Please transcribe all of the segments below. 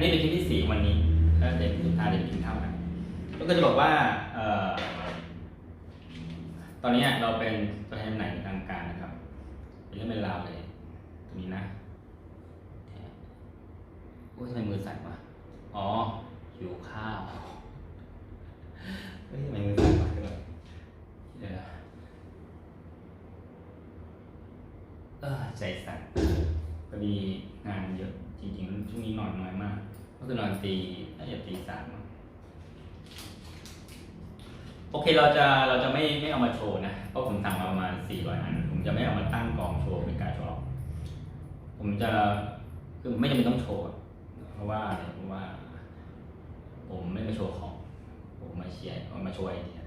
นนี้เป็นคลิปที่สี่วันนี้แล้วเด็กสุดท้ายเด็กกินข้าวกันแล้วก็จะบอกว่าเอ่อตอนนี้เราเป็นตัวแทนจำหนทางการนะครับเป็นเรื่องเป็นราวเลยตรงนี้นะโอ้ยทำไมมือสั่นวะอ๋อหิวข้าวเฮ้ยทำไมมือสั่นวะเดี๋ยวก่อนเดี๋ยเออใจสั่นพอดีงานเยอะจริงๆช่วงนี้นอนน้อยมาก ก็คือนอนตีน่าจะตีสามโอเคเราจะเราจะไม่ไม่เอามาโชว์นะ เพราะผมสั่งมาประมาณสี่ร้อยอัน ผมจะไม่เอามาตั้งกองโชว์เป็นการโชว์หรอกผมจะคือไม่จำเป็นต้องโชว์เพราะว่าเพราะว่า ผมไม่มาโชว์ของ ผมมาเชียร์มาโชว์ไอเดีย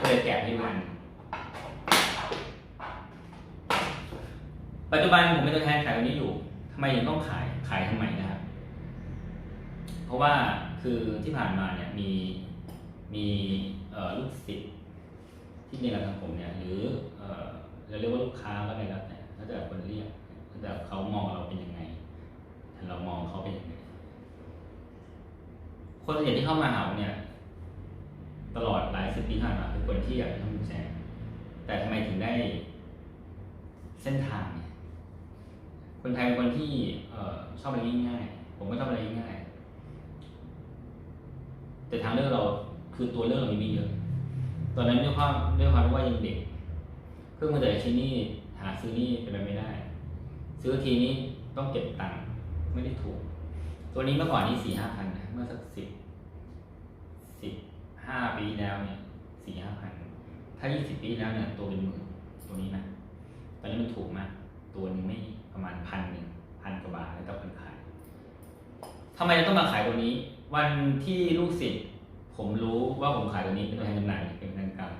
ก็เลยแกะให้ดูอันปัจจุบันผมเป็นตัวแทนขายตัวนี้อยู่ทำไมถึงต้องขาย ขายทำไมนะครับ เพราะว่าคือที่ผ่านมาเนี่ยมีมีลูกศิษย์ที่เรียนกับทางผมเนี่ยหรือเราเรียกว่าลูกค้าก็ได้แล้วแต่แล้วแต่คนเรียกแล้วแต่เขามองเราเป็นยังไงเรามองเขาเป็นยังไงคนส่วนใหญ่ที่เข้ามาหาเนี่ย ตลอดหลายสิบปีผ่านมาคือคนที่อยากจะทำกุญแจแต่ทำไมถึงได้เส้นทางเนี่ย คนไทยเป็นคนที่เออชอบอะไรง่ายๆผมก็ชอบอะไรง่ายๆแต่ทางเลือกเราคือตัวเลือกเรามีเยอะ ตอนนั้นด้วยความด้วยความที่ว่ายังเด็กเครื่องมือแต่ละชิ้นนี่หาซื้อนี่เป็นไปไม่ได้ ซื้อทีนี้ต้องเก็บตังค์ไม่ได้ถูก ตัวนี้เมื่อก่อนนี่สี่ห้าพันนะเมื่อสักสิบสิบห้าปีแล้วเนี่ยสี่ห้าพันถ้ายี่สิบปีแล้วเนี่ยตัวเป็นหมื่นตัวนี้นะตอนนี้มันถูกมากตัวหนึงไม่ ประมาณพันหนึ่งพันกว่าบาทแล้วแต่คนขายทำไมเราต้องมาขายตัวนี้ วันที่ลูกศิษย์ผมรู้ว่าผมขายตัวนี้เป็นตัวแทนจำหน่ายเป็นทางการ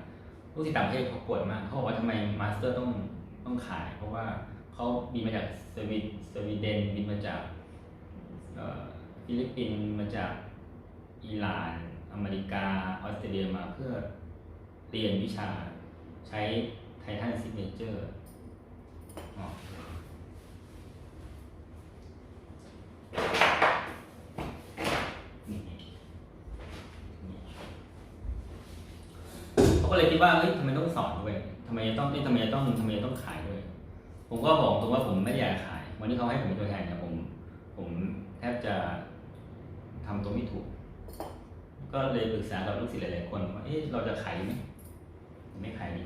ลูกศิษย์ต่างประเทศเขาโกรธมากเขาบอกว่าทำไมมาสเตอร์ต้องต้องขาย เพราะว่าเขาบินมาจากสวีสวีเดนบินมาจากฟิลิปปินส์มาจากอิหร่าน อเมริกา ออสเตรเลียมาเพื่อเรียนวิชาใช้ไททันซิกเนเจอร์ อ๋อนี่นี่ เขาก็เลยคิดว่าเฮ้ยทำไมต้องสอนด้วยทำไมต้องทำไมต้องทำไมต้องขายด้วย ผมก็บอกตรงว่าผมไม่ได้อยากขาย วันที่เขาให้ผมเป็นตัวแทนเนี่ยผม ผมแทบจะทำตัวไม่ถูก ก็เลยปรึกษากับลูกศิษย์หลายๆคนว่าเอ๊ะเราจะขายไหมไม่ขายดี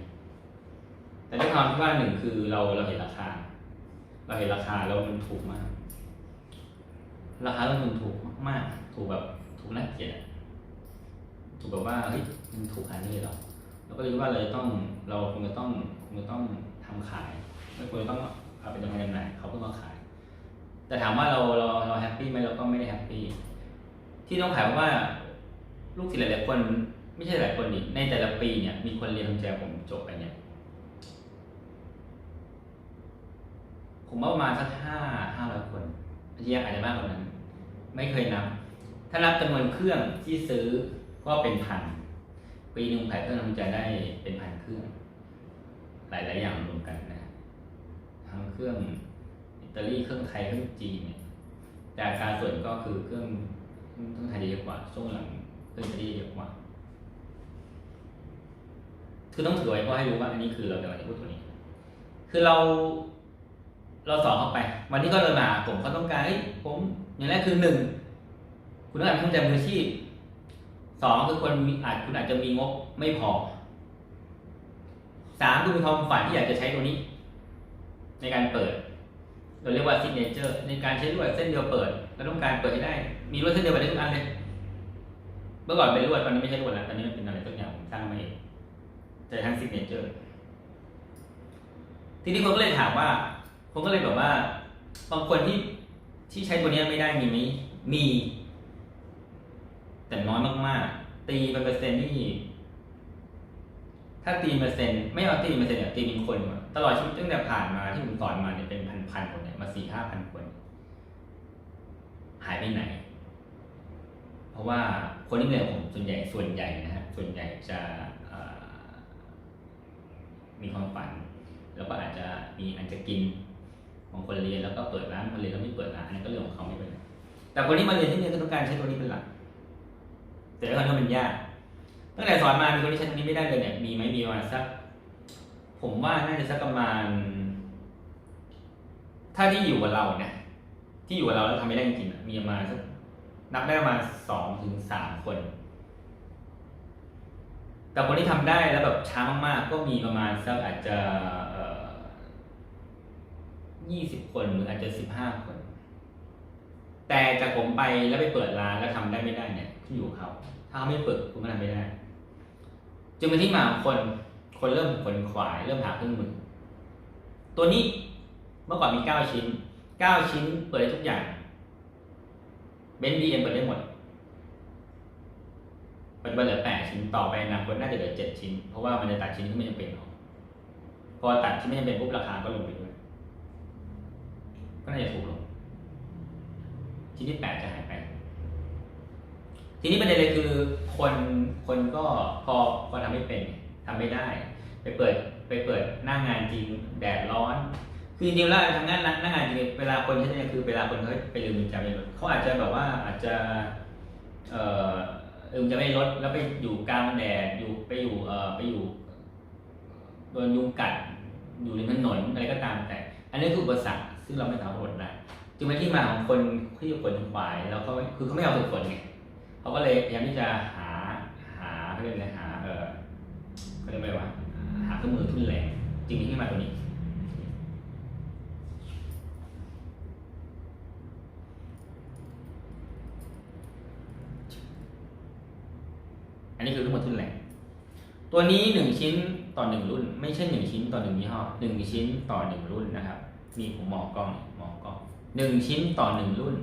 แต่ด้วยความที่ว่าหนึ่งคือเราเราเห็นราคา เราเห็นราคาแล้วมันถูกมาก ราคาต้นทุนถูกมากๆถูกแบบถูกน่าเกลียดถูกแบบว่าเฮ้ยมันถูกขนาดนี้หรอ เราก็เลยว่าเลยต้องเราคงจะต้องคงจะต้องทำขายไม่ควรจะต้องเอาไปดำเนินไหนเขาเพิ่งมาขาย แต่ถามว่าเราเราเราแฮปปี้ไหมเราก็ไม่ได้แฮปปี้ที่ต้องขายเพราะว่าลูกศิษย์หลายๆคนไม่ใช่หลายคนดิในแต่ละปีเนี่ยมีคนเรียนทำแจผมจบไปเนี่ยผมว่าประมาณสักห้าห้าร้อยคนอาจจะอาจจะมากกว่านั้น ไม่เคยนับ ถ้านับจำนวนเครื่องที่ซื้อก็เป็นพัน ปีหนึ่งขายเครื่องทำใจได้เป็นพันเครื่อง หลายๆอย่างรวมกันนะทั้งเครื่องอิตาลีเครื่องไทยเครื่องจีนเนี่ยแต่อัตรส่วนก็คือเครื่องเครื่องไทยเยอะกว่าช่วงหลังเครื่องอิตาลีเยอะกว่าคือต้องถือไว้เพราะให้รู้ว่าอันนี้คือเรากำลังจะพูดตัวนี้ คือเรา เราสอนเข้าไป วันที่เขาเดินมาผมเขาต้องการเฮ้ยผมอย่างแรกคือหนึ่งคุณต้องการเข้าใจมืออาชีพ สองคือคนมีอาจคุณอาจจะมีงบไม่พอสามคือมีความฝันที่อยากจะใช้ตัวนี้ ในการเปิด เราเรียกว่าซิกเนเจอร์ในการใช้ลวดเส้นเดียวเปิดเราต้องการเปิดให้ได้ มีลวดเส้นเดียวเปิดได้ทุกอันเลยเมื่อก่อนเป็นลวดตอนนี้ไม่ใช่ลวดแล้วตอนนี้มันเป็นอะไรสักอย่างผมสร้างมาเองแต่ทั้งซิกเนเจอร์ทีนี้คนก็เลยถามว่าผมก็เลยแบบว่า บางคนที่ที่ใช้ตัวนี้ไม่ได้มีไหมมี น้อยมากๆ ตีเป็นเปอร์เซ็นต์ที่ ถ้าตีเปอร์เซ็นต์ไม่เอาตีเปอร์เซ็นต์เนี่ยตีเป็นคนตลอดชีวิตตั้งแต่ผ่านมาที่ผมสอนมาเนี่ยเป็นพันๆคนเนี่ยมาสี่ห้าพันคน หายไปไหน เพราะว่าคนที่เรียนผมส่วนใหญ่ส่วนใหญ่นะฮะส่วนใหญ่จะมีความฝัน แล้วก็อาจจะมีอันจะกินบางคนเรียนแล้วก็เปิดร้านบางคนเรียนแล้วไม่เปิดร้านอันนี้ก็เรื่องของเขาไม่เป็นแต่คนที่มาเรียนที่นี่ก็ต้องการใช้ตัวนี้เป็นหลัก แต่แล้วก็มันยากตั้งแต่สอนมามีคนที่ใช้ตัวนี้ไม่ได้เลยเนี่ยมีไหมมีประมาณสัก ผมว่าน่าจะสักประมาณ ถ้าที่อยู่กับเราเนี่ยที่อยู่กับเราแล้วทำไม่ได้จริงๆมีประมาณสักนับได้ประมาณสองถึงสามคน แต่คนที่ทำได้แล้วแบบช้ามากๆ ก็มีประมาณสักอาจจะยี่สิบคนหรืออาจจะสิบห้าคน แต่จากผมไปแล้วไปเปิดร้านแล้วทำได้ไม่ได้เนี่ย ขึ้นอยู่เขา ถ้าเขาไม่ฝึกคุณก็ทำไม่ได้ จึงเป็นที่มาของคน คนเริ่มขนขวายเริ่มหาเครื่องมือ ตัวนี้เมื่อก่อนมีเก้าชิ้นเก้าชิ้นเปิดได้ทุกอย่างเบนซ์บีเอ็มเปิดได้หมดปัจจุบันเหลือแปดชิ้นต่อไปอนาคตน่าจะเหลือเจ็ดชิ้น เพราะว่ามันจะตัดชิ้นที่ไม่จำเป็นออกพอตัดที่ไม่จำเป็นปุ๊บราคาก็ลงไปด้วยก็น่าจะถูกลงชิ้นที่แปดจะหายไป ทีนี้ประเด็นเลยคือคนคนก็พอพอทำไม่เป็นทำไม่ได้ ไปเปิดไปเปิดหน้างานจริงแดดร้อน คือจริงแล้วทำงานหน้างานจริงเวลาคนใช้เนี่ยคือเวลาคนเขาไปลืมกุญแจไม่รถเขาอาจจะแบบว่าอาจจะเอ่อลืมจะไม่รถแล้วไปอยู่กลางแดดอยู่ไปอยู่เอ่อไปอยู่โดนยุงกัดอยู่ริมถนนอะไรก็ตามแต่ อันนี้คืออุปสรรคซึ่งเราไม่สามารถกดได้จึงเป็นที่มาของคนที่ขนขวายแล้วเขาคือเขาไม่เอาฝึกฝนไง เขาก็เลยพยายามที่จะหาหาเขาเรียกอะไรหาเออเขาเรียกอะไรวะหาเครื่องมือทุนแรงจึงมีที่มาตัวนี้ อันนี้คือเครื่องมือทุนแรงตัวนี้หนึ่งชิ้นต่อหนึ่งรุ่น ไม่ใช่หนึ่งชิ้นต่อหนึ่งยี่ห้อหนึ่งชิ้นต่อหนึ่งรุ่นนะครับมีผมมองกล้องมองกล้องหนึ่งชิ้นต่อหนึ่งรุ่น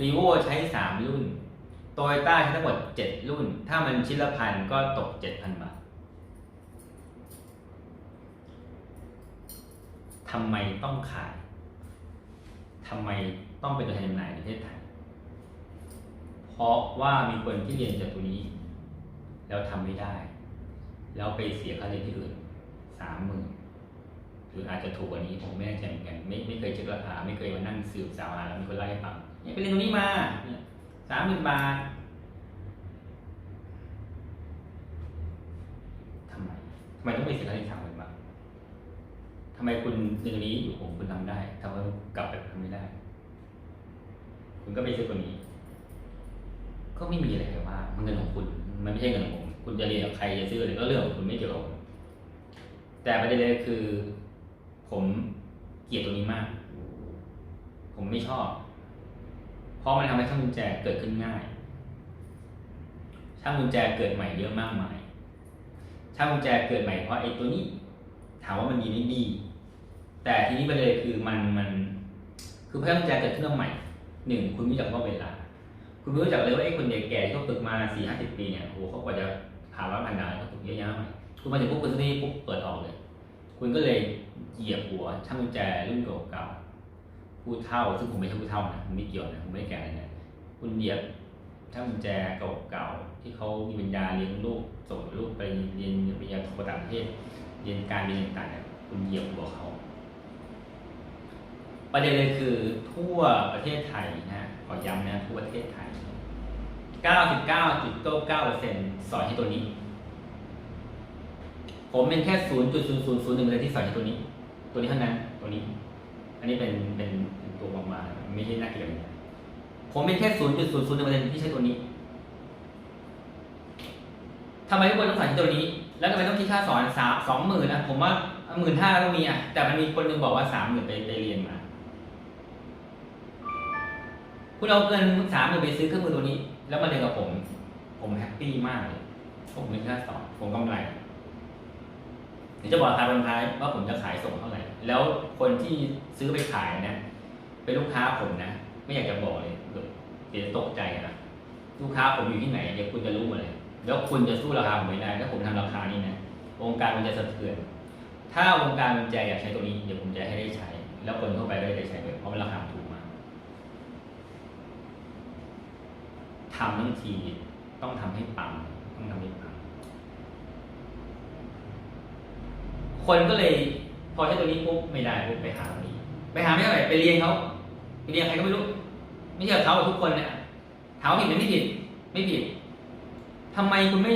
รีโวใช้สามรุ่น โตโยต้าทั้งหมดเจ็ดรุ่น ถ้ามันชิ้นละพันก็ตกเจ็ดพันบาททำไมต้องขายทำไมต้องเป็นตัวแทนจำหน่ายในประเทศไทย เพราะว่ามีคนที่เรียนจากตัวนี้ แล้วทำไม่ได้ แล้วไปเสียค่าเรียนที่อื่นสามหมื่นหรืออาจจะถูกกว่านี้ผมไม่แน่ใจเหมือนกันไม่ไม่เคยเช็คราคาไม่เคยมานั่งสืบสาวหาแล้วมีคนไล่ให้ฟังเนี่ยไปเรียนตรงนี้มา สามหมื่นบาททำไมทำไมต้องไปเสียค่าเรียนสามหมื่นบาททำไมคุณเรียนตรงนี้อยู่ผมคุณทำได้ทำไมกลับไปทำไม่ได้ คุณก็ไปซื้อตัวนี้ ก็ไม่มีอะไรว่า มันเงินของคุณ มันไม่ใช่เงินของผม คุณจะเรียนกับใครจะซื้ออะไรก็เรื่องของคุณไม่เกี่ยวกับผมแต่ประเด็นเลยคือ ผมเกลียดตรงนี้มาก ผมไม่ชอบ เพราะมันทำให้ช่างกุญแจเกิดขึ้นง่าย ช่างกุญแจเกิดใหม่เยอะมากมาย ช่างกุญแจเกิดใหม่เพราะไอ้ตัวนี้ ถามว่ามันดีไม่ดี แต่ทีนี้ประเด็นคือมันมัน คือช่างกุญแจเกิดขึ้นใหม่หนึ่งคุณไม่รู้จักว่าเวลา คุณไม่รู้จักเลยว่าไอ้คนแก่ๆที่เขาฝึกมาสี่ห้าสิบปีเนี่ยโอ้โหเขากว่าจะผ่านร้อยพันดาวเขาฝึกเยอะแยะมากคุณมาถึงปุ๊บคุณที่นี่ปุ๊บเปิดออกเลย คุณก็เลยเหยียบหัวช่างกุญแจรุ่นเก่าๆ ผู้เท่า ซึ่งผมไม่ใช่ผู้เท่านะผมไม่เกี่ยวนะผมไม่ได้แก่เลยนะคุณเหยียบช่างกุญแจเก่าๆที่เขามีปัญญาเลี้ยงลูกส่งลูกไปเรียนปริญญาโทต่างประเทศเรียนการเรียนต่างๆเนี่ยคุณเหยียบหัวเขาประเด็นเลยคือทั่วประเทศไทยนะขอย้ำนะทั่วประเทศไทย 99.99%สอนให้ตัวนี้ ผมเป็นแค่ 0.0001%ที่สอนให้ตัวนี้ ตัวนี้เท่านั้นตัวนี้ อันนี้เป็นเป็นตัวบางๆไม่ใช่นักเรียนผมเป็นแค่0.0001%ที่ใช้ตัวนี้ทำไมทุกคนต้องสอนที่ตัวนี้ แล้วทำไมต้องคิดค่าสอนสามสองหมื่นนะผมว่าหมื่นห้าต้องมีอะ แต่มันมีคนหนึงบอกว่าสามหมื่นไปไปเรียนมา คุณเอาเงินสามหมื่นไปซื้อเครื่องมือตัวนี้ แล้วมาเรียนกับผม ผมแฮปปี้มากเลยเพราะผมเป็นค่าสอนผมกำไรเดี๋ยวจะบอกราคาตอนท้ายว่าผมจะขายส่งเท่าไหร่ แล้วคนที่ซื้อไปขายนะ เป็นลูกค้าผมนะ ไม่อยากจะบอกเลยเดี๋ยวตกใจนะลูกค้าผมอยู่ที่ไหนเดี๋ยวคุณจะรู้หมดเลยแล้วคุณจะสู้ราคาผมไม่ได้ถ้าผมทำราคานี้นะวงการมันจะสะเทือน ถ้าวงการมันใจอยากใช้ตัวนี้เดี๋ยวผมจะให้ได้ใช้ แล้วคนทั่วไปก็ได้ใช้ด้วยเพราะมันราคาถูกมากทำทั้งทีต้องทำให้ปังต้องทำให้ปังคนก็เลย พอใช้ตัวนี้ปุ๊บไม่ได้ปุ๊บไปหาตัวนี้ ไปหาไม่เท่าไหร่ไปเรียนเขาไปเรียนใครก็ไม่รู้ ไม่ใช่เขากับทุกคนเนี่ยถามว่าผิดไหมไม่ผิดไม่ผิดทำไมคุณไม่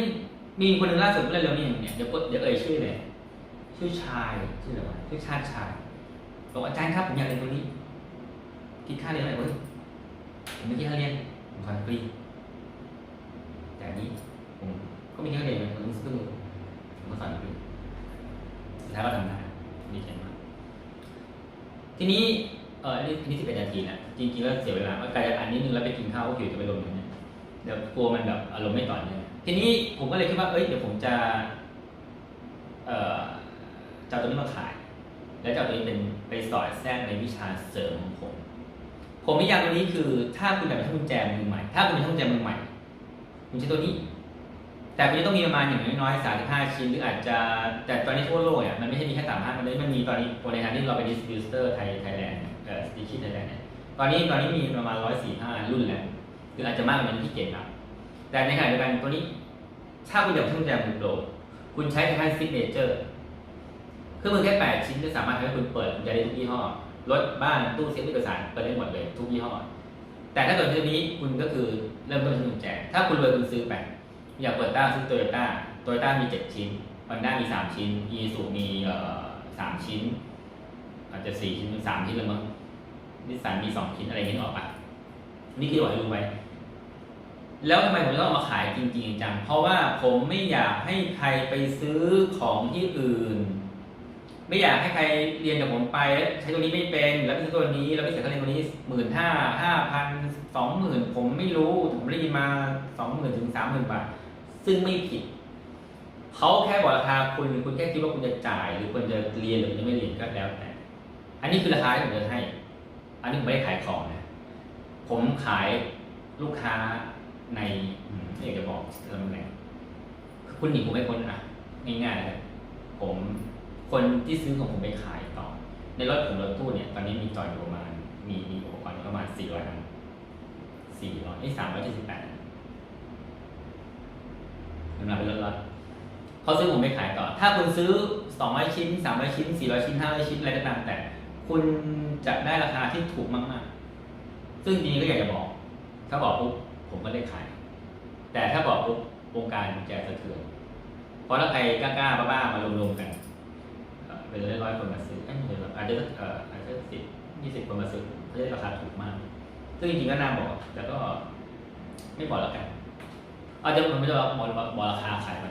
มีคนหนึ่งล่าสุดเร็วนี้เนี่ยเดี๋ยวกดเดี๋ยวเอ่ยชื่อเลยชื่อชายชื่ออะไรวะชื่อชาติชายบอกอาจารย์ครับผมอยากเรียนตัวนี้คิดค่าเรียนอะไรวะผมไม่คิดค่าเรียนผมสอนฟรีแต่อันนี้ผมก็มีค่าเรียนผมต้องซื้อผมก็สอนฟรีแล้วก็ทำได้ ทีนี้เอออันนี้อันนี้สิบเอ็ดนาทีแหละจริงๆแล้วเสียเวลาว่าไกลจากอันนิดนึงแล้วไปกินข้าวก็หิวจะไปลงอย่างเนี้ยเดี๋ยวกลัวมันแบบอารมณ์ไม่ต่อเนื่องทีนี้ผมก็เลยคิดว่าเอ้ยเดี๋ยวผมจะเอ่อจะเอาตัวนี้มาขาย แล้วจะเอาตัวนี้เป็นไปสอดแทรกในวิชาเสริมของผม ผมนิยามตัวนี้คือถ้าคุณอยากเป็นช่างกุญแจมือใหม่ ถ้าคุณเป็นช่างกุญแจมือใหม่คุณใช้ตัวนี้ แต่คุณจะต้องมีประมาณอย่างน้อยๆสามสิบห้าชิ้นหรืออาจจะ แต่ตอนนี้ทั่วโลกอะมันไม่ใช่มีแค่สามห้ามันมันมีตอนนี้ในฐานะที่เราเป็นดิสติบิวเตอร์ไทยไทยแลนด์เอ่อสติชิไทยแลนด์เนี่ยตอนนี้ตอนนี้มีประมาณร้อยสี่ห้ารุ่นแล้วคืออาจจะมากกว่านั้นที่เก่งครับแต่ในขณะเดียวกันตัวนี้ ถ้าคุณอยากช่างกุญแจมือโปรคุณใช้แค่ซิกเนเจอร์เครื่องมือแค่แปดชิ้นจะสามารถทำให้คุณเปิดกุญแจได้ทุกยี่ห้อรถบ้านตู้เซฟเอกสารเปิดได้หมดเลยทุกยี่ห้อแต่ถ้าเกิดตัวนี้คุณก็คือเริ่มต้นที่กุญแจถ้าคุณรวยคุณซื้อไป อยากเปิดต้าซื้อโตโยต้าโตโยต้ามีเจ็ดชิ้นฮอนด้ามีสามชิ้นอีซูมีเอ่อสามชิ้น อาจจะสี่ชิ้นสามชิ้นเลยมั้งนิสสันมีสองชิ้นอะไรเงี้ยนึกออกปะนี่คือหวังรู้ไว้แล้วทำไมผมต้องมาขายจริงๆจัง เพราะว่าผมไม่อยากให้ใครไปซื้อของที่อื่น ไม่อยากให้ใครเรียนกับผมไปแล้วใช้ตัวนี้ไม่เป็น แล้วไปซื้อตัวนี้ แล้วไปเสียค่าเรียนตัวนี้หมื่นห้าห้าพันสองหมื่นผมไม่รู้ ผมได้ยินมาสองหมื่นถึงสามหมื่นบาท ซึ่งไม่ผิดเขาแค่บอกราคาคุณคุณแค่คิดว่าคุณจะจ่าย หรือคุณจะเรียนหรือคุณจะไม่เรียนก็แล้วแต่ อันนี้คือราคาที่ผมจะให้ อันนี้ผมไม่ได้ขายของนะ ผมขายลูกค้าในอืมไม่อยากจะบอกตำแหน่งคุณหนีผมไม่พ้นนะง่ายๆเลยผมคนที่ซื้อของผมไปขายต่อ ในรถผมรถตู้เนี่ยตอนนี้มีจอยประมาณมีมีอุปกรณ์ประมาณสี่ร้อยอันสี่ร้อยไอ้สามร้อยเจ็ดสิบแปดมันมาเป็นรถรถเขาซื้อผมไปขายต่อ ถ้าคุณซื้อสองร้อยชิ้นสามร้อยชิ้นสี่ร้อยชิ้นห้าร้อยชิ้นอะไรก็ตามแต่ คุณจะได้ราคาที่ถูกมากๆ ซึ่งจริงๆก็อยากจะบอก ถ้าบอกปุ๊บผมก็ได้ขาย แต่ถ้าบอกปุ๊บวงการจะสะเทือนเพราะถ้าใครกล้าๆบ้าๆมารวมๆกันเป็นร้อยๆคนมาซื้อเอ้ยไม่ใช่หรอาจจะอาจจะสิบยี่สิบคนมาซื้อเขาจะได้ราคาถูกมาก ซึ่งจริงๆก็น่าบอกแต่ก็ไม่บอกแล้วกัน อาจจะผมไม่ได้บอกบอกบอกราคาขายไป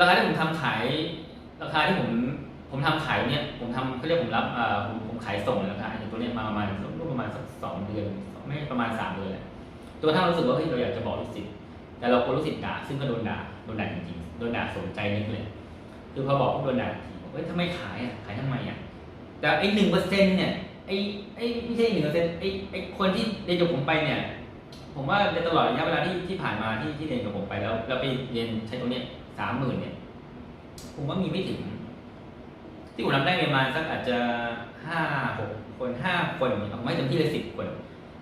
ราคาที่ผมทำขาย ราคาที่ผมผมทำขายเนี่ยผมทำเขาเรียกผมรับอ่าผมผมขายส่งราคาอย่างตัวเนี้ยมาประมาณรูปประมาณสักสองเดือนไม่ประมาณสามเดือนแหละตัวถ้ารู้สึกว่าเฮ้ยเราอยากจะบอกลูกศิษย์แต่เรากลัวลูกศิษย์ด่าซึ่งก็โดนด่าโดนด่าจริงๆโดนด่าสนใจนิดเลยคือพอบอกปุ๊บโดนด่าทีบอกเฮ้ยทำไมขายอะขายทำไมอะแต่ไอ้หนึ่งเปอร์เซ็นต์เนี่ยไอ้ไอ้ไม่ใช่หนึ่งเปอร์เซ็นต์ไอ้ไอ้คนที่เรียนกับผมไปเนี่ย ผมว่าในตลอดระยะเวลาที่ที่ผ่านมาที่ที่เรียนกับผมไปแล้วเราไปเรียนใช้ตัวเนี้ยสามหมื่นเนี่ย ผมว่ามีไม่ถึง ที่ผมรับได้ประมาณสักอาจจะห้าหกคนห้าคนเอาไม่จำที่เลยสิบคน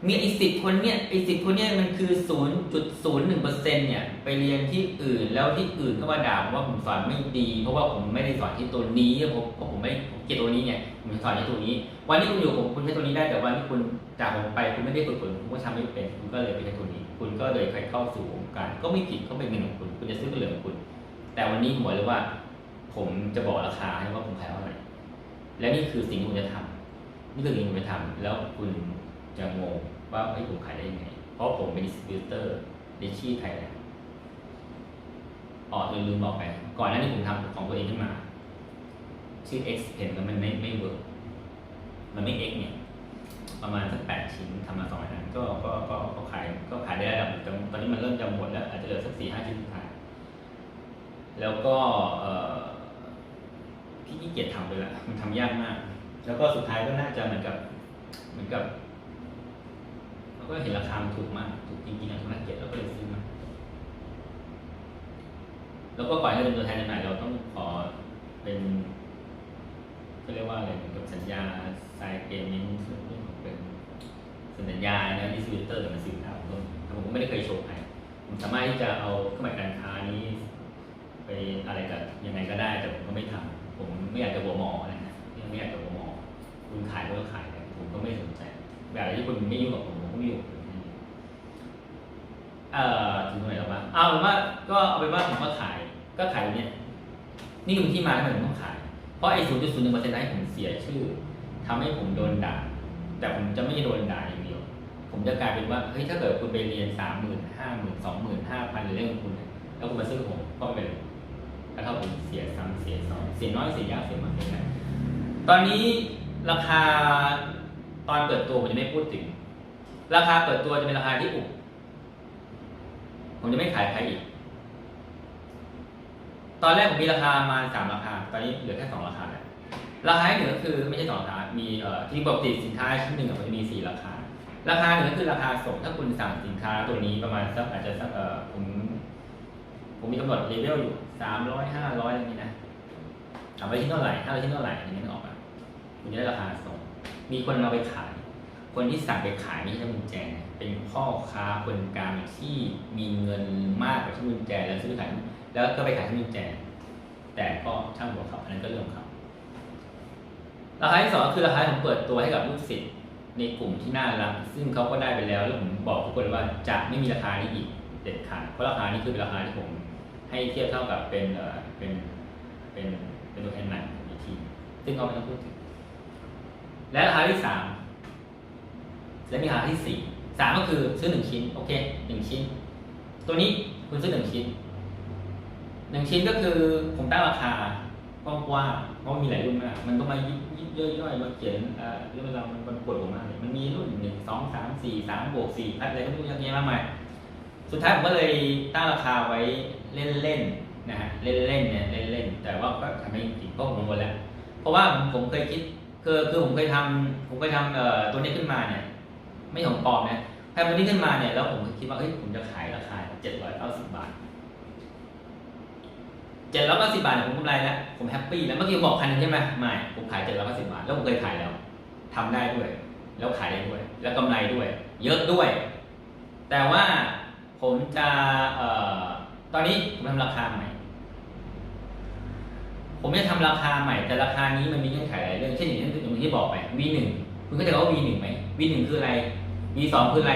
มีไอ้สิบคนเนี่ยไอ้สิบคนเนี่ยมันคือศูนย์จุดศูนย์หนึ่งเปอร์เซ็นเนี่ยไปเรียนที่อื่นแล้วที่อื่นก็มาด่าผมว่าผมสอนไม่ดี เพราะว่าผมไม่ได้สอนที่ตัวนี้เพราะเพราะผมไม่ผมเกลียดตัวนี้ไงผมสอนที่ตัวนี้ วันที่คุณอยู่ผมคุณใช้ตัวนี้ได้แต่วันที่คุณจากผมไปคุณไม่ได้ฝึกฝนคุณก็ทำไม่เป็นคุณก็เลยไปใช้ตัวนี้ คุณก็เลยไปเข้าสู่วงการ ก็ไม่ผิดก็เป็นเงินของคุณคุณจะซื้อก็เรื่องของคุณ แต่วันนี้ผมบอกเลยว่า ผมจะบอกราคาให้ว่าผมขายเท่าไหร่และนี่คือสิ่งที่คุณจะทำนี่คือสิ่งที่คุณจะทำแล้วคุณ จะงงว่าเฮ้ผมขายได้ยังไง เพราะผมเป็นดิสติบิวเตอร์ดิชี่ไทยแลนด์อ๋อลืมบอกไป ก่อนหน้านี้ผมทำของตัวเองขึ้นมา ชื่อ X Pen แล้วมันไม่ไม่เวิร์กมันไม่ X เนี่ยประมาณสักแปดชิ้นทำมาสองอันก็ก็ก็ก็ขายก็ขายได้ระดับแต่ตอนนี้มันเริ่มจะหมดแล้วอาจจะเหลือสักสี่ห้าชิ้นสุดท้ายแล้วก็เออพี่ขี้เกียจทำไปละมันทำยากมาก แล้วก็สุดท้ายก็น่าจะเหมือนกับ เหมือนกับ ก็เห็นราคามันถูกมาก ถูกจริงๆอะทุกนักเกียรเราก็เลยซื้อมาแล้วก็ก่อนที่จะเป็นตัวแทนจำหน่ายเราต้องขอเป็นเขาเรียกว่าอะไรเหมือนกับสัญญาไซเกมมิ่งเรื่องของเป็นสัญญานะดิสติบิวเตอร์กับสื่อข่าวต้นผมก็ไม่ได้เคยโชว์ใครผมสามารถที่จะเอาเครื่องหมายการค้านี้ ไปอะไรกับยังไงก็ได้แต่ผมก็ไม่ทำผมไม่อยากจะหัวหมอนะไม่อยากจะหัวหมอคุณขายก็ขายไปผมก็ไม่สนใจแบบที่คุณไม่ยุ่งกับผม ผมก็ไม่เอ่อถึงตรงไหนแล้วบ้าเอาเป็นว่าก็เอาเป็นว่าผมก็ขายก็ขายอย่างเนี้ยนี่คือที่มาที่ผมต้องขาย เพราะไอ้ศูนย์จุดศูนย์หนึ่งเปอร์เซ็นต์ให้ผมเสียชื่อทำให้ผมโดนด่า แต่ผมจะไม่โดนด่าอย่างเดียว ผมจะกลายเป็นว่า เฮ้ย ถ้าเกิดคุณไปเรียนสามหมื่นห้าหมื่นสองหมื่นห้าพันเรื่องของคุณ แล้วคุณมาซื้อผมก็ไม่เป็นถ้าเท่าผมเสียซ้ำเสียซ้อนเสียน้อยเสียยากเสียมากเสียน้อยตอนนี้ราคาตอนเปิดตัวผมจะไม่พูดถึง ราคาเปิดตัวจะเป็นราคาที่อุกผมจะไม่ขายใครอีก ตอนแรกผมมีราคามาสามราคา ตอนนี้เหลือแค่สองราคาแล้วราคาหนึ่งก็คือไม่ใช่สองราคา มีเอ่อที่ปกติสินค้าชิ้นหนึ่งมันจะมีสี่ราคา ราคาหนึ่งก็คือราคาส่งถ้าคุณสั่งสินค้าตัวนี้ประมาณสักอาจจะสักเอ่อผมผมมีกำหนดเลเวลอยู่สามร้อยห้าร้อยอะไรนี้นะถามว่าชิ้นเท่าไหร่ห้าร้อยชิ้นเท่าไหร่อย่างนี้นึกออกอะคุณจะได้ราคาส่ง มีคนเอาไปขาย คนที่สั่งไปขายไม่ใช่คุณแจงเป็นพ่อค้าคนกลางที่มีเงินมากกว่าที่คุณแจงแล้วซื้อขายแล้วก็ไปขายที่คุณแจงแต่ก็ช่างหัวเขาอันนั้นก็เรื่องของเขาราคาที่สองคือราคาผมเปิดตัวให้กับลูกศิษย์ในกลุ่มที่น่ารักซึ่งเขาก็ได้ไปแล้วแล้วผมบอกทุกคนว่าจะไม่มีราคานี้อีกเด็ดขาดเพราะราคานี้คือเป็นราคาที่ผมให้เทียบเท่ากับเป็นเอ่อเป็นเป็นเป็นตัวแทนหนังอีกทีซึ่งเขาไม่ต้องพูดถึงและราคาที่สาม และมีราคาที่สี่สามก็คือซื้อหนึ่งชิ้นโอเคหนึ่งชิ้น ตัวนี้คุณซื้อหนึ่งชิ้นหนึ่งชิ้นก็คือผมตั้งราคากว้างๆเพราะมันมีหลายรุ่นมาก มันต้องมายิบยิบย่อยๆมาเขียนเอ่อเรื่องเวลามันมันปวดหัวมากเลยมันมีรุ่นหนึ่งสองสามสี่สามบวกสี่พัดอะไรก็ไม่รู้เยอะแยะมากมายสุดท้ายผมก็เลยตั้งราคาไว้เล่นๆนะฮะเล่นๆเนี่ยเล่นๆแต่ว่าก็ทำไม่จริงเพราะผมหมดแล้ว เพราะว่าผมผมเคยคิดคือคือผมเคยทำผมเคยทำเอ่อตัวนี้ขึ้นมาเนี่ย ไม่ของปลอมนะทำตัวนี้ขึ้นมาเนี่ยแล้วผมคิดว่าเฮ้ยผมจะขายราคาเจ็ดร้อยเก้าสิบบาทเจ็ดร้อยเก้าสิบบาทเนี่ยผมกำไรแล้วผมแฮปปี้แล้วเมื่อกี้บอกพันนึงใช่ไหมไม่ผมขายเจ็ดร้อยเก้าสิบบาทแล้วผมเคยขายแล้วทำได้ด้วย แล้วขายได้ด้วย แล้วกำไรด้วย เยอะด้วย แต่ว่าผมจะเอ่อตอนนี้ผมทำราคาใหม่ ผมจะทำราคาใหม่ แต่ราคานี้มันมีเงื่อนไขหลายเรื่องเช่นอย่างที่อย่างที่บอกไป V1 คุณก็จะว่า V1 ไหม V1 คืออะไร V2 คืออะไร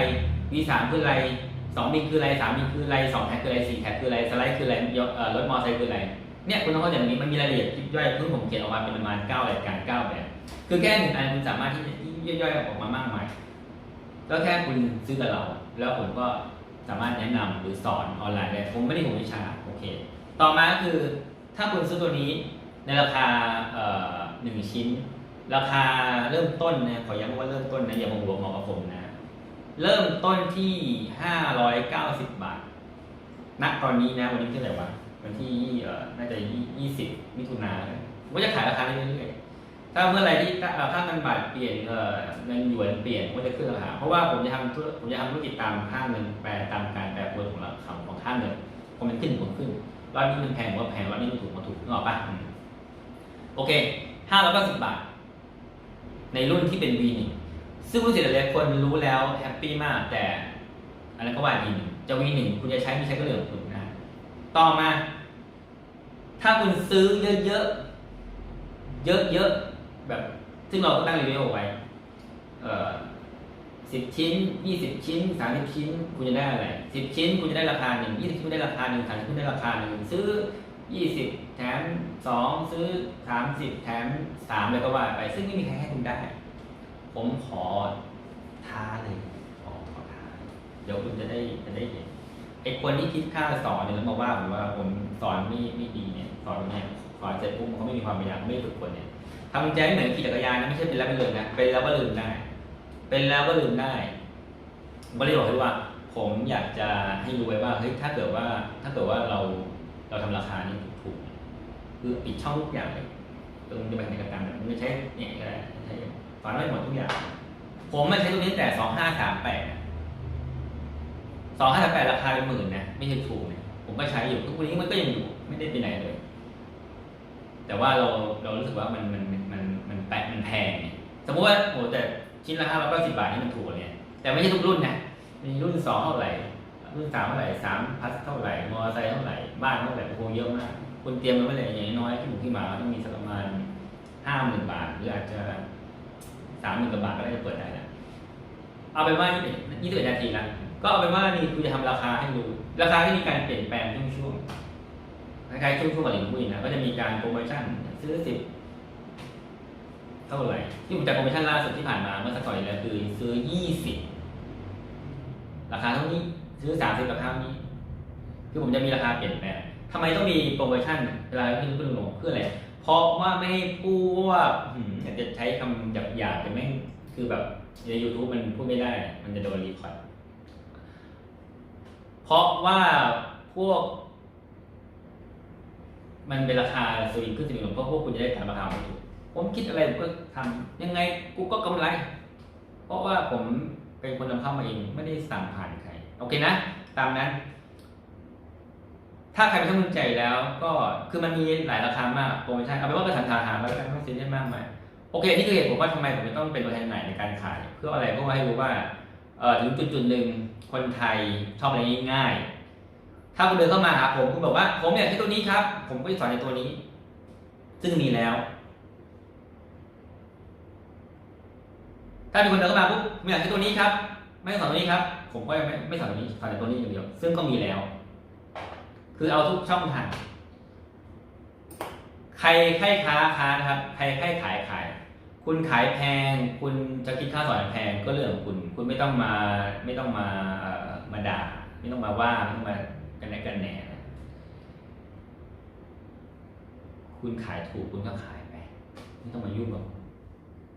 V3 คืออะไร2บินคืออะไร3บินคืออะไร2แท็กคืออะไร4แท็กคืออะไรสไลด์คืออะไรยกรถมอเตอร์ไซค์คืออะไรเนี่ยคุณต้องเข้าใจแบบนี้มันมีรายละเอียดยิบย่อยเพิ่งผมเขียนออกมาเป็นประมาณ9รายการ9แบบคือแค่หนึ่งอันคุณสามารถที่จะย่อยๆออกมามากมายแล้วแค่คุณซื้อกับเรา แล้วผมก็สามารถแนะนำหรือสอนออนไลน์ได้ผมไม่ได้ห่วงวิชาโอเค ต่อมาก็คือถ้าคุณซื้อตัวนี้ในราคาเอ่อหนึ่งชิ้น ราคาเริ่มต้นนะขอย้ำว่าเริ่มต้นนะอย่ามองรวมมองกับผมนะ เริ่มต้นที่ห้าร้อยเก้าสิบบาท ณ ตอนนี้นะ วันนี้เที่ไหนวะ วันที่เอ่อน่าจะยี่สิบมิถุนาผมก็จะขายราคาเรื่อยๆ ถ้าเมื่อไรที่ค่าเงินบาทเปลี่ยนเอ่อเงินหยวนเปลี่ยนผมก็จะขึ้นราคา เพราะว่าผมจะทำธุรผมจะทำธุรกิจตามค่าเงินแปลตามการแปรปรวนของราคาของค่าเงินพอมันขึ้นผมขึ้นรอบนี้มันแพงผมว่าแพงรอบนี้มันถูกมาถูกนึกออกปะโอเคห้าร้อยเก้าสิบบาท ในรุ่นที่เป็น V1 ซึ่งผู้เสียหลายคนรู้แล้วแฮปปี้มาก แต่อันนั้นก็ว่า V1 จะ V1 คุณจะใช้ไม่ใช้ก็เรื่องของคุณนะต่อมา ถ้าคุณซื้อเยอะๆ เยอะๆ แบบ ซึ่งเราก็ตั้งรีวิวเอาไว้เออสิบชิ้นยี่สิบชิ้นสามสิบชิ้น คุณจะได้อะไรสิบชิ้น คุณจะได้ราคาหนึ่งยี่สิบชิ้นคุณได้ราคาหนึ่งสามสิบคุณได้ราคาหนึ่งซื้อยี่สิบแถมสองซื้อสามสิบแถมสามเลยก็ว่าไป ซึ่งไม่มีใครให้คุณได้ ผมขอท้าเลยขอขอท้าเดี๋ยวคุณจะได้จะได้เห็นไอ้คนที่คิดค่าสอนเนี่ยแล้วมาว่าผมว่าผมสอนไม่ไม่ดีเนี่ยสอนเนี่ยสอนเสร็จปุ๊บเขาไม่มีความพยายามไม่ฝึกคนเนี่ยทำกุญแจไม่เหมือนขี่จักรยานนะไม่ใช่เป็นแล้วเป็นเลยนะเป็นแล้วก็ลืมได้ เป็นแล้วก็ลืมได้ผมก็เลยบอกให้ว่า ผมอยากจะให้รู้ไว้ว่าเฮ้ยถ้าเกิดว่า ถ้าเกิดว่าเราเราทำราคานี้ถูกคือปิดช่องทุกอย่างเลยตรงจะไปในกระตันมันไม่ใช่เนี่ยก็ได้ใช้ ฝันไว้หมดทุกอย่าง ผมไม่ใช้ตัวนี้แต่สองห้าสามแปดสองห้าสามแปดราคาเป็นหมื่นนะไม่ใช่ถูกนะผมก็ใช้อยู่ทุกวันนี้มันก็ยังอยู่ไม่ได้ไปไหนเลย แต่ว่าเราเรารู้สึกว่ามันมันมันมันแปะมันแพงสมมติว่าโอ้แต่ชิ้นละห้าร้อยเก้าสิบบาทนี่มันถูกเนี่ยแต่ไม่ใช่ทุกรุ่นนะมีรุ่นสองเท่าไหร่รุ่นสามเท่าไหร่สามพัสเท่าไหร่มอเตอร์ไซค์เท่าไหร่บ้านเท่าไหร่โอ้เยอะมากคุณเตรียมไว้เลยอย่างน้อยที่ผมที่มาต้องมีสักประมาณห้าหมื่นบาท หรืออาจจะ สามหมื่นกว่าบาทก็ได้จะเปิดได้แล้วเอาเป็นว่ายี่สิบเอ็ดนาทีละก็เอาเป็นว่านี่คือจะทำราคาให้ดู ราคาที่มีการเปลี่ยนแปลงช่วงๆคล้ายๆช่วงๆกับหลิงหุ้ยนะก็จะมีการโปรโมชั่นซื้อสิบเท่าไหร่ที่ผมจัดโปรโมชั่นล่าสุดที่ผ่านมาเมื่อสักก่อนแล้วคือซื้อยี่สิบราคาเท่านี้ซื้อสามสิบราคาเท่านี้ คือผมจะมีราคาเปลี่ยนแปลงทำไมต้องมีโปรโมชั่นเวลาขึ้นขึ้นลงเพื่ออะไร เพราะว่าไม่ให้พูดว่าหืมอยากจะใช้คำหยาบๆแต่แม่งคือแบบใน YouTube มันพูดไม่ได้ มันจะโดนรีพอร์ตเพราะว่าพวก มันเป็นราคาสวิงขึ้นสวิงลงเพราะพวกคุณจะได้ขายราคาไม่ถูกผมคิดอะไรผมก็ทำยังไงกูก็กำไร เพราะว่าผมเป็นคนนำเข้ามาเองไม่ได้สั่งผ่านใคร โอเคนะ ตามนั้น ถ้าใครไม่ต้องสนใจแล้วก็คือมันมีหลายราคามากโปรโมชั่นเอาเป็นว่าประสันทาหารแล้วกันไม่ต้องซีเรียสมากมายโอเคนี่คือเหตุผลว่าทำไมผมจะต้องเป็นตัวแทนจำหนในการขาย เพื่ออะไรเพื่อให้รู้ว่าเออถึงจุดจุดๆหนึ่งคนไทยชอบอะไรง่ายๆถ้าคุณเดินเข้ามาหาผมคุณบอกว่า ผมอยากใช้ตัวนี้ครับ ผมก็จะสอนในตัวนี้ ซึ่งมีแล้ว ถ้ามีคนเดินเข้ามาปุ๊บผมอยากใช้ตัวนี้ครับ ไม่สอนตัวนี้ครับ ผมก็ไม่ไม่สอนตัวนี้สอนแต่ตัวนี้อย่างเดียว ซึ่งก็มีแล้ว คือเอาทุกช่องทาง ใครใครค้าค้านะครับ ใครใครขายขาย คุณขายแพง คุณจะคิดค่าสอนแพงก็เรื่องของคุณ คุณไม่ต้องมาไม่ต้องมาเอ่อมาด่า ไม่ต้องมาว่าไม่ต้องมากันแหนกันแหนคุณขายถูกคุณก็ขายไปไม่ต้องมายุ่งกับ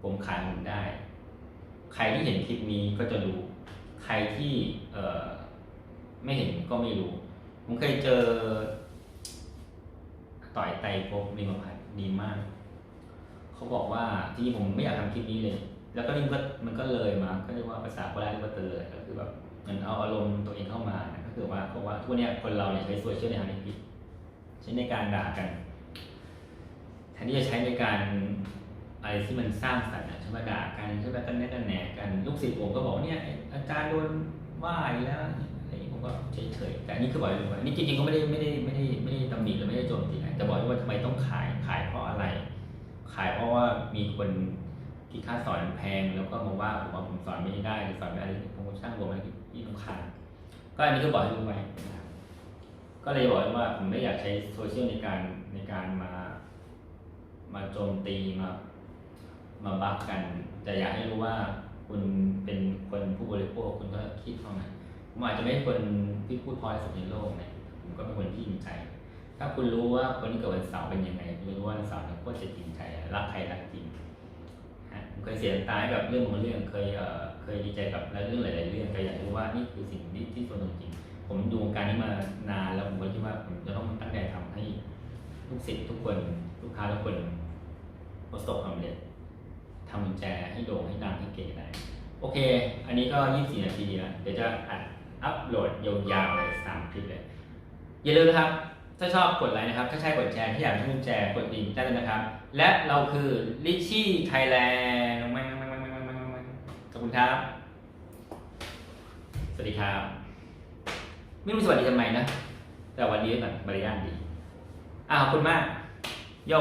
ผมขายผมได้ ใครที่เห็นคลิปนี้ก็จะรู้ ใครที่เอ่อไม่เห็นก็ไม่รู้ ผมเคยเจอ ต่อยไตรภพนิมพันธ์ดีมาก เขาบอกว่าที่ผมไม่อยากทำคลิปนี้เลย แล้วก็นี่มันก็มันก็เลยมา ก็เรียกว่าภาษาโบราณกว่าเตลิดก็คือแบบเหมันเอาอารมณ์ตัวเองเข้ามานะก็คือว่าเพราะว่าทุกวันเนี้ยคนเราเนี่ยใช้โซเชียลในทางที่ผิดใช้ในการด่ากันแทนที่จะใช้ในการอะไรที่มันสร้างสรรค์ใช่ไหมด่ากันใช่ไหมกันแน่กันแหนกันลูกศิษย์ผมก็บอกว่าเนี่ยอาจารย์โดนว่าอีกแล้ว ผมก็เฉยๆแต่อันนี่คือบอกเลยว่านี่จริงๆก็ไม่ได้ไม่ได้ไม่ได้ไม่ได้ตำหนิหรือไม่ได้โจมตีนะแต่บอกว่าทำไมต้องขายขายเพราะอะไร ขายเพราะว่ามีคนที่ค่าสอนแพงแล้วก็มาว่าผมว่าผมสอนไม่ได้หรือสอนไม่ได้ผมก็ช่างรวมอะไรที่ต้องขาดก็อันนี้ก็บอกให้รู้ไว้ก็เลยบอกว่าผมไม่อยากใช้โซเชียลในการในการมา มาโจมตีมา มาบักกัน แต่อยากให้รู้ว่าคุณเป็นคนผู้บริโภคคุณก็คิดเท่านั้น ผมอาจจะไม่คนที่พูดพอที่สุดในโลกนะผมก็เป็นคนที่จริงใจ ถ้าคุณรู้ว่าคนที่เกิดวันเสาร์เป็นยังไงคุณรู้ว่าวันเสาร์เนี่ยโคตรจะจริงใจรักใครรักจริงฮะผมเคยเสียตาให้กับเรื่องบางเรื่องเคยเอ่อเคยดีใจกับเรื่องหลาย ๆ เรื่องเคยอยากรู้ว่านี่คือสิ่งที่ที่ส่วนจริง ผมดูการนี้มานานแล้วผมก็คิดว่าผมจะต้องตั้งใจทำให้ลูกศิษย์ทุกคนลูกค้าทุกคนประสบความสำเร็จทำกุญแจให้โด่งให้ดังให้เก๋ได้โอเค อันนี้ก็ 24 นาทีแล้วเดี๋ยวจะอัด อัพโหลดยาวๆเลยสามคลิปเลย อย่าลืมนะครับ ถ้าชอบกดไลค์นะครับ ถ้าใช่กดแชร์ถ้าอยากให้กุญแจกดดิ่งได้เลยนะครับ และเราคือลิชชี่ไทยแลนด์ขอบคุณครับ สวัสดีครับ ไม่รู้สวัสดีทำไมนะ แต่วันนี้แบบมารยาทดี อ่าขอบคุณมาก โย